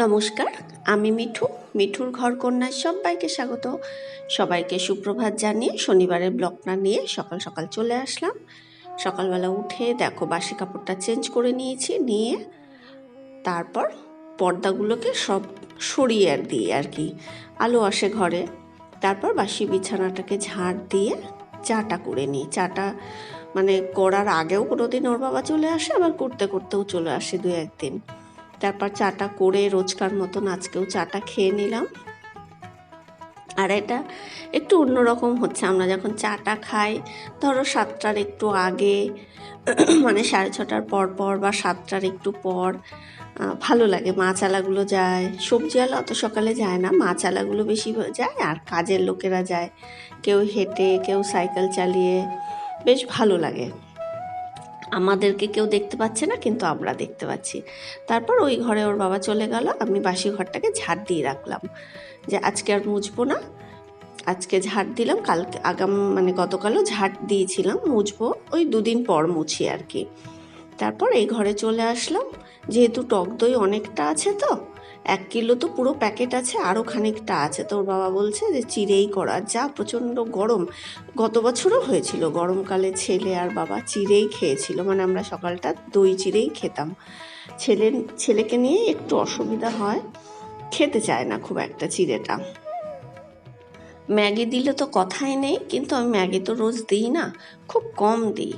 নমস্কার, আমি মিঠু, মিঠুর ঘর কন্যায় সবাইকে স্বাগত। সবাইকে সুপ্রভাত জানিয়ে শনিবারের ব্লগটা নিয়ে সকাল সকাল চলে আসলাম। সকালবেলা উঠে দেখো বাসি কাপড়টা চেঞ্জ করে নিয়েছি, নিয়ে তারপর পর্দাগুলোকে সব সরিয়ে আর দিই আর কি, আলো আসে ঘরে। তারপর বাসি বিছানাটাকে ঝাড় দিয়ে চাটা করে নিই। চাটা মানে করার আগেও কোনো দিন ওর বাবা চলে আসে, আবার করতে, করতেও চলে আসে দু একদিন তারপর চাটা করে রোজকার মতন আজকেও চাটা খেয়ে নিলাম। আর এটা একটু অন্যরকম হচ্ছে, আমরা যখন চাটা খাই, ধরো সাতটার একটু আগে মানে সাড়ে ছটার পর পর বা সাতটার একটু পর ভালো লাগে। মাছ আলাগুলো যায় সবজিওয়ালা অত সকালে যায় না মাছ আলাগুলো বেশি যায় আর কাজের লোকেরা যায়। কেউ হেঁটে, কেউ সাইকেল চালিয়ে, বেশ ভালো লাগে। আমাদেরকে কেউ দেখতে পাচ্ছে না, কিন্তু আমরা দেখতে পাচ্ছি। তারপর ওই ঘরে ওর বাবা চলে গেল, আমি বাসি ঘরটাকে ঝাড় দিয়ে রাখলাম। যে আজকে আর মুছবো না, আজকে ঝাড় দিলাম, কালকে আগাম মানে গতকালও ঝাড় দিয়েছিলাম, মুছবো, ওই দুদিন পর মুছি আর কি। তারপর এই ঘরে চলে আসলাম যেহেতু টক দই অনেকটা আছে তো, এক কিলো তো পুরো প্যাকেট আছে আরও খানিকটা আছে। তোর বাবা বলছে যে চিড়েই করা, যা প্রচণ্ড গরম। গত বছরও হয়েছিল, গরমকালে ছেলে আর বাবা চিড়েই খেয়েছিল মানে আমরা সকালটা দই চিড়েই খেতাম। ছেলে, ছেলেকে নিয়ে একটু অসুবিধা হয়, খেতে চায় না খুব একটা চিড়েটা। ম্যাগি দিলে তো কথাই নেই, কিন্তু আমি ম্যাগি তো রোজ দিই না, খুব কম দিই।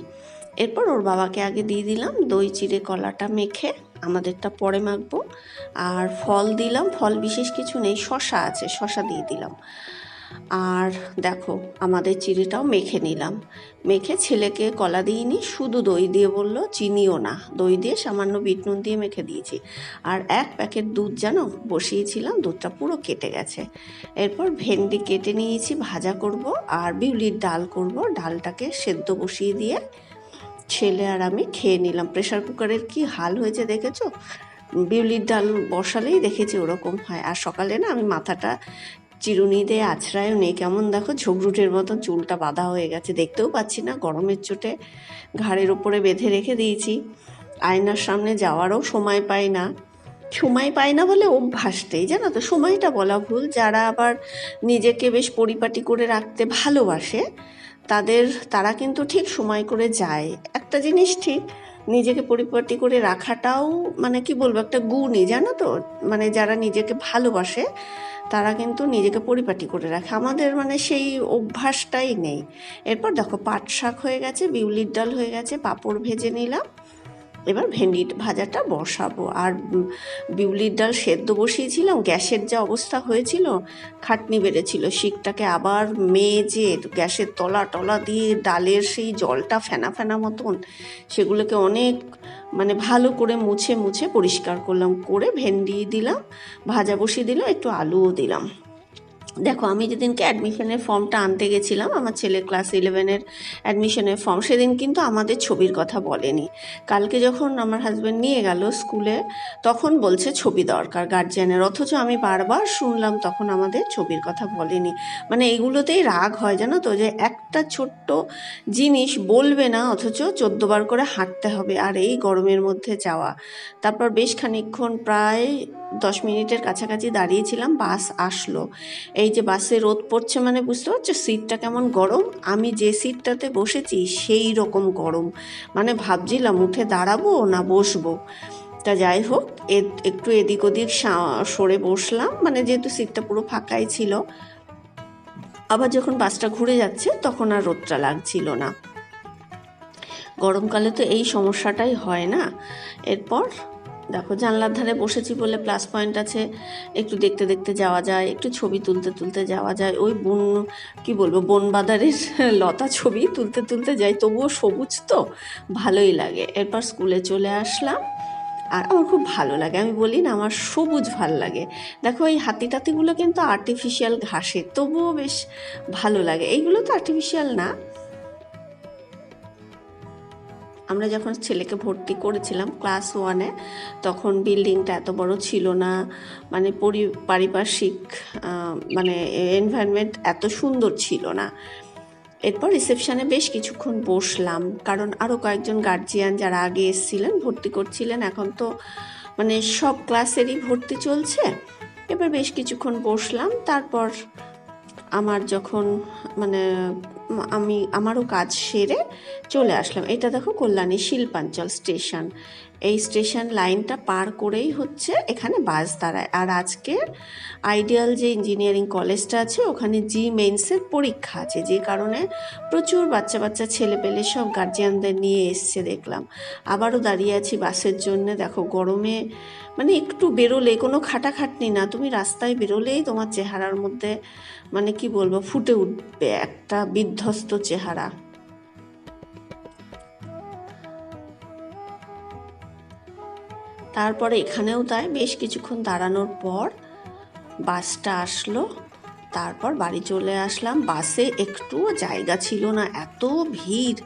এরপর ওর বাবাকে আগে দিয়ে দিলাম দই চিড়ে কলাটা মেখে। আমাদেরটা পরে মাখবো। আর ফল দিলাম, ফল বিশেষ কিছু নেই শশা আছে শশা দিয়ে দিলাম। আর দেখো, আমাদের চিড়েটাও মেখে নিলাম। মেখে ছেলেকে কলা দিইনি, শুধু দই দিয়ে বলল, চিনিও না। দই দিয়ে সামান্য বিট নুন দিয়ে মেখে দিয়েছি। আর এক প্যাকেট দুধ জানো, বসিয়েছিলাম, দুধটা পুরো কেটে গেছে। এরপর ভেন্ডি কেটে নিয়েছি, ভাজা করব, আর বিউলির ডাল করব। ডালটাকে সেদ্ধ বসিয়ে দিয়ে ছেলে আর আমি খেয়ে নিলাম। প্রেশার কুকারের কি হাল হয়েছে দেখেছ? বিউলির ডাল বসালেই দেখেছি ওরকম হয়। আর সকালে না আমি মাথাটা চিরুনি দিয়ে আছড়ায়ও নেই। কেমন দেখো ঝগড়ুটের মতন চুলটা বাঁধা হয়ে গেছে। দেখতেও পাচ্ছি না, গরমের চোটে ঘাড়ের ওপরে বেঁধে রেখে দিয়েছি। আয়নার সামনে যাওয়ারও সময় পাই না। সময় পায় না বলে অভ্যাসটাই জানো তো? সময়টা বলা ভুল। যারা আবার নিজেকে বেশ পরিপাটি করে রাখতে ভালোবাসে, তাদের, তারা কিন্তু ঠিক সময় করে যায়। একটা জিনিস ঠিক, নিজেকে পরিপাটি করে রাখাটাও মানে কি বলব, একটা গুণই, জানো তো? মানে যারা নিজেকে ভালোবাসে, তারা কিন্তু নিজেকে পরিপাটি করে রাখে। আমাদের মানে সেই অভ্যাসটাই নেই। এরপর দেখো পাট শাক হয়ে গেছে, বিউলির ডাল হয়ে গেছে, পাঁপড় ভেজে নিলাম। এবার ভেন্ডি ভাজাটা বসাবো। আর বিউলির ডাল সেদ্ধ বসিয়েছিলাম, গ্যাসের যা অবস্থা হয়েছিল, খাটনি বেড়েছিল। শিকটাকে আবার মেজে গ্যাসের তলা টলা দিয়ে ডালের সেই জলটা ফেনা ফেনা মতন, সেগুলোকে অনেক মানে ভালো করে মুছে মুছে পরিষ্কার করলাম। করে ভেন্ডি দিলাম, ভাজা বসিয়ে দিলাম, একটু আলুও দিলাম। দেখো, আমি যেদিনকে অ্যাডমিশনের ফর্মটা আনতে গেছিলাম, আমার ছেলে ক্লাস ইলেভেনের অ্যাডমিশনের ফর্ম সেদিন কিন্তু আমাদের ছবির কথা বলেনি। কালকে যখন আমার হাজব্যান্ড নিয়ে গেল স্কুলে তখন বলছে ছবি দরকার গার্জিয়ানের অথচ আমি বারবার শুনলাম তখন আমাদের ছবির কথা বলেনি। মানে এগুলোতেই রাগ হয়, জানো তো, যে একটা ছোট্ট জিনিস বলবে না, অথচ চোদ্দবার করে হাঁটতে হবে, আর এই গরমের মধ্যে যাওয়া। তারপর বেশ খানিকক্ষণ প্রায় দশ মিনিটের কাছাকাছি দাঁড়িয়েছিলাম, বাস আসলো। এই যে বাসে রোদ পড়ছে মানে বুঝতে পারছ? সিটটা কেমন গরম? আমি যে সিটটাতে বসেছি সেই রকম গরম। মানে ভাবছিলাম উঠে দাঁড়াবো না বসবো। তা যাই হোক একটু এদিক ওদিক সরে বসলাম। মানে যেহেতু সিটটা পুরো ফাঁকাই ছিল। আবার যখন বাসটা ঘুরে যাচ্ছে তখন আর রোদটা লাগছিল না। গরমকালে তো এই সমস্যাটাই হয় না। এরপর দেখো, জানলার ধারে বসেছি বলে প্লাস পয়েন্ট আছে। একটু দেখতে দেখতে যাওয়া যায়, একটু ছবি তুলতে তুলতে যাওয়া যায়। ওই বন, কি বলব, বনবাদারের লতা ছবি তুলতে তুলতে যাই। তবুও সবুজ তো, ভালোই লাগে। এরপর স্কুলে চলে আসলাম। আর আমার খুব ভালো লাগে, আমি বলি না, আমার সবুজ ভালো লাগে। দেখো, এই হাতি টাতিগুলো কিন্তু আর্টিফিশিয়াল ঘাসে, তবুও বেশ ভালো লাগে। এইগুলো তো আর্টিফিশিয়াল না। আমরা যখন ছেলেকে ভর্তি করেছিলাম ক্লাস ওয়ানে, তখন বিল্ডিংটা এত বড় ছিল না। মানে পরি, পারিপার্শ্বিক মানে এনভায়রনমেন্ট এত সুন্দর ছিল না। এরপর রিসেপশানে বেশ কিছুক্ষণ বসলাম, কারণ আরও কয়েকজন গার্জিয়ান যারা আগে এসেছিলেন, ভর্তি করছিলেন, এখন তো মানে সব ক্লাসেরই ভর্তি চলছে। এবার বেশ কিছুক্ষণ বসলাম, তারপর আমার যখন মানে আমি আমারও কাজ সেরে চলে আসলাম। এটা দেখো কল্যাণী শিল্পাঞ্চল স্টেশন। এই স্টেশন লাইনটা পার করেই হচ্ছে এখানে বাস দাঁড়ায়। আর আজকে আইডিয়াল যে ইঞ্জিনিয়ারিং কলেজটা আছে, ওখানে জি মেন্সের পরীক্ষা আছে, যে কারণে প্রচুর বাচ্চা বাচ্চা ছেলে পেলে সব গার্জিয়ানদের নিয়ে এসছে দেখলাম। আবারও দাঁড়িয়ে আছি বাসের জন্য। দেখো, গরমে মানে একটু বেরোলে, কোনো খাটাখাটনি না, তুমি রাস্তায় বেরোলেই তোমার চেহারার মধ্যে মানে কি বলব, ফুটে উঠবে একটা বিধ্বস্ত চেহারা। তারপরে এখানেও তাই বেশ কিছুক্ষণ দাঁড়ানোর পর বাসটা আসলো। তারপর বাড়ি চলে আসলাম। বাসে একটুও জায়গা ছিল না, এত ভিড়।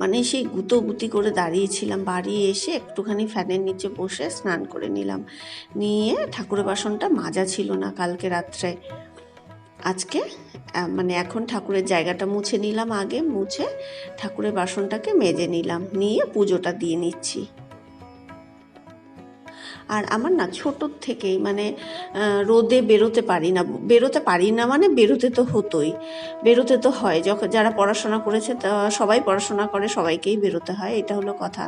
মানে সেই গুতো গুতি করে দাঁড়িয়েছিলাম। বাড়ি এসে একটুখানি ফ্যানের নিচে বসে স্নান করে নিলাম। নিয়ে ঠাকুরের বাসনটা মাজা ছিল না কালকে রাত্রে। আজকে মানে এখন ঠাকুরের জায়গাটা মুছে নিলাম আগে, মুছে ঠাকুরের বাসনটাকে মেজে নিলাম। নিয়ে পুজোটা দিয়ে নিচ্ছি। আর আমার না ছোটোর থেকেই মানে রোদে বেরোতে পারি না। বেরোতে পারি না মানে বেরোতে তো হতোই। বেরোতে তো হয়। যখন যারা পড়াশোনা করেছে তা সবাই পড়াশোনা করে, সবাইকেই বেরোতে হয়। এটা হলো কথা।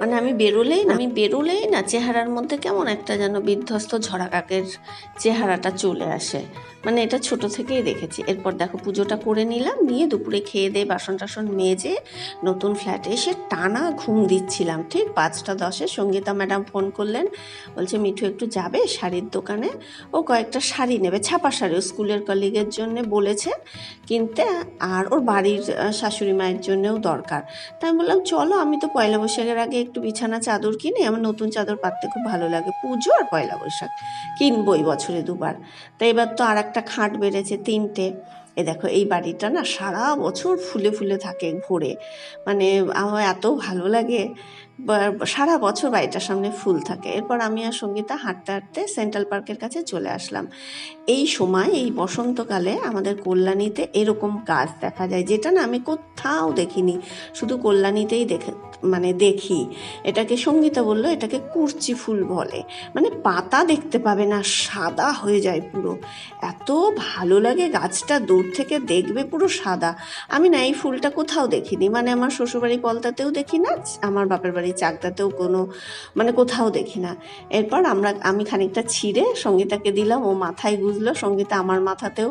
মানে আমি বেরোলেই না, আমি বেরোলেই না চেহারার মধ্যে কেমন একটা যেন বিধ্বস্ত ঝরা কাকের চেহারাটা চলে আসে। মানে এটা ছোট থেকেই দেখেছি। এরপর দেখো পুজোটা করে নিলাম, নিয়ে দুপুরে খেয়ে দিয়ে বাসন টাসন মেজে নতুন ফ্ল্যাটে এসে টানা ঘুম দিচ্ছিলাম। ঠিক পাঁচটা দশে সঙ্গীতা ম্যাডাম ফোন করলেন, বলছে, মিঠু একটু যাবে শাড়ির দোকানে? ও কয়েকটা শাড়ি নেবে, ছাপা শাড়ি স্কুলের কলিগের জন্য বলেছে, কিনতে, আর ওর বাড়ির শাশুড়ি মায়ের জন্যও দরকার। তাই বললাম, চলো, আমি তো পয়লা বৈশাখের আগে একটু বিছানা চাদর কিনি আমার নতুন চাদর পাততে খুব ভালো লাগে। পুজো আর পয়লা বৈশাখ। কিনবই বছরে দুবার। তো এবার তো আর একটা খাট বেড়েছে তিনটে। এ দেখো, এই বাড়িটা না সারা বছর ফুলে ফুলে থাকে ভরে। মানে আমার এত ভালো লাগে সারা বছর বাড়িটার সামনে ফুল থাকে। এরপর আমি আর সঙ্গীতা হাঁটতে হাঁটতে সেন্ট্রাল পার্কের কাছে চলে আসলাম। এই সময়, এই বসন্তকালে আমাদের কল্যাণীতে এরকম গাছ দেখা যায়। যেটা না আমি কোথাও দেখিনি। শুধু কল্যাণীতেই দেখে মানে দেখি। এটাকে সঙ্গীতা বলল, এটাকে কুরচি ফুল বলে। মানে পাতা দেখতে পাবে না, সাদা হয়ে যায় পুরো। এত ভালো লাগে গাছটা, দূর থেকে দেখবে পুরো সাদা। আমি না এই ফুলটা কোথাও দেখিনি। মানে আমার শ্বশুরবাড়ি পলতাতেও দেখি না, আমার বাপের বাড়ি চাকদাতেও কোনো মানে কোথাও দেখি না। এরপর আমরা, আমি খানিকটা ছিঁড়ে সঙ্গীতাকে দিলাম। ও মাথায় গুজলো সঙ্গীতা আমার মাথাতেও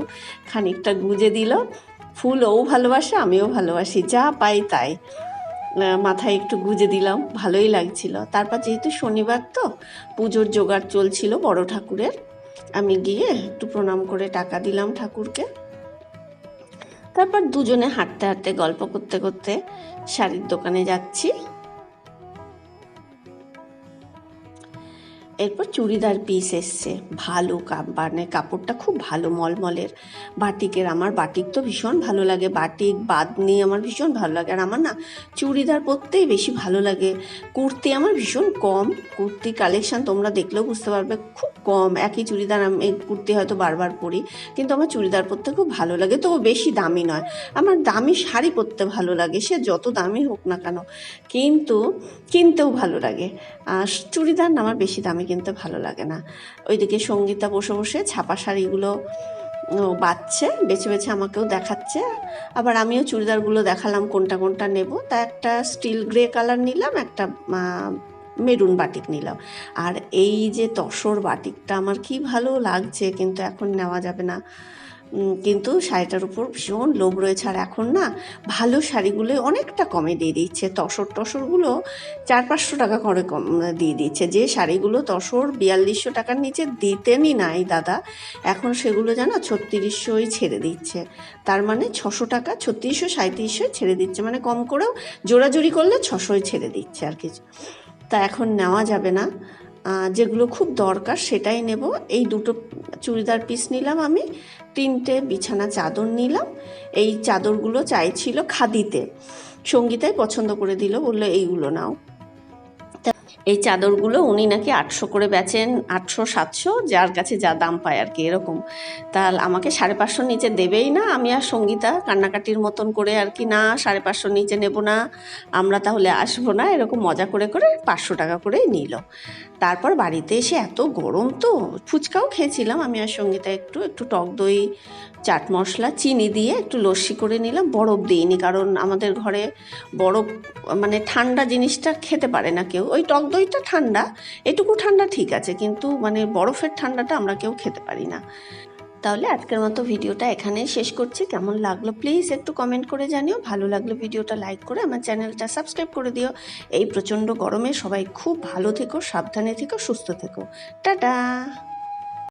খানিকটা গুজে দিল। ফুল ও ভালোবাসে, আমিও ভালোবাসি, যা পাই তাই। মাথায় একটু গুজে দিলাম, ভালোই লাগছিল। তারপর যেহেতু শনিবার তো, পুজোর জোগাড় চলছিল বড় ঠাকুরের, আমি গিয়ে একটু প্রণাম করে টাকা দিলাম ঠাকুরকে। তারপর দুজনে হাঁটতে হাঁটতে গল্প করতে করতে শাড়ির দোকানে যাচ্ছি। এরপর চুড়িদার পিস এসছে। ভালো কাপ মানে কাপড়টা খুব ভালো, মলমলের। বাটিকের, আমার বাটিক তো ভীষণ ভালো লাগে। বাটিক বাদনি আমার ভীষণ ভালো লাগে। আর আমার না চুড়িদার পরতেই বেশি ভালো লাগে। কুর্তি আমার ভীষণ কম। কুর্তি কালেকশন তোমরা দেখলেও বুঝতে পারবে, খুব কম। একই চুড়িদার আমি কুর্তি হয়তো বারবার পরি, কিন্তু আমার চুড়িদার পরতে খুব ভালো লাগে। তবু বেশি দামি নয়। আমার দামি শাড়ি পরতে ভালো লাগে। সে যত দামি হোক না কেন, কিন্তু কিনতেও ভালো লাগে। আর চুড়িদার না আমার বেশি দামি কিনতে ভালো লাগে না। ওইদিকে সঙ্গীতা বসে বসে ছাপা শাড়িগুলো বাচ্ছে বেছে বেছে আমাকেও দেখাচ্ছে। আবার আমিও চুড়িদারগুলো দেখালাম কোনটা কোনটা নেব। তা একটা স্টিল গ্রে কালার নিলাম, একটা মেরুন বাটিক নিলাম। আর এই যে তসর বাটিকটা আমার কি ভালো লাগছে, কিন্তু এখন নেওয়া যাবে না। কিন্তু শাড়িটার উপর ভীষণ লোভ রয়েছে। আর এখন না ভালো শাড়িগুলো অনেকটা কমে দিয়ে দিচ্ছে। তসর টসরগুলো চার পাঁচশো টাকা করে কম দিয়ে দিচ্ছে। যে শাড়িগুলো তসর বিয়াল্লিশশো টাকার নিচে দিতেনই নাই দাদা, এখন সেগুলো জানো ছত্রিশশোই ছেড়ে দিচ্ছে। তার মানে ছশো টাকা, ছত্রিশশো সাঁত্রিশশোই ছেড়ে দিচ্ছে। মানে কম করেও জোড়াজুড়ি করলে ছশোই ছেড়ে দিচ্ছে আর কিছু তা এখন নেওয়া যাবে না। যেগুলো খুব দরকার সেটাই নেব। এই দুটো চুড়িদার পিস নিলাম আমি, তিনটে বিছানা চাদর নিলাম। এই চাদরগুলো চাইছিল খাদিতে। সঙ্গীতাই পছন্দ করে দিল, বলল এইগুলো নাও। এই চাদরগুলো উনি নাকি আটশো করে বেচেন, আটশো, সাতশো, যার কাছে যা দাম পায় আর কি, এরকম। তাহলে আমাকে সাড়ে পাঁচশোর নিচে দেবেই না, আমি আর সঙ্গীতা কান্নাকাটির মতন করে আর কি, না, সাড়ে পাঁচশোর নিচে নেব না, আমরা তাহলে আসব না, এরকম মজা করে করে পাঁচশো টাকা করেই নিল। তারপর বাড়িতে এসে এত গরম তো, ফুচকাও খেয়েছিলাম, আমি আর সঙ্গীতা একটু একটু টক দই চাট মশলা, চিনি দিয়ে একটু লস্যি করে নিলাম, বরফ দিইনি, কারণ আমাদের ঘরে বরফ মানে ঠান্ডা জিনিসটা খেতে পারে না কেউ। ওই টক দইটা ঠান্ডা, এটুকু ঠান্ডা ঠিক আছে, কিন্তু মানে বরফের ঠান্ডাটা আমরা কেউ খেতে পারি না। তাহলে আজকের মতো ভিডিওটা এখানেই শেষ করছি। কেমন লাগল প্লিজ একটু কমেন্ট করে জানিও। ভালো লাগল ভিডিওটা লাইক করে আমার চ্যানেলটা সাবস্ক্রাইব করে দিও। এই প্রচণ্ড গরমে সবাই খুব ভালো থেকো, সাবধানে থেকো, সুস্থ থেকো। টাটা!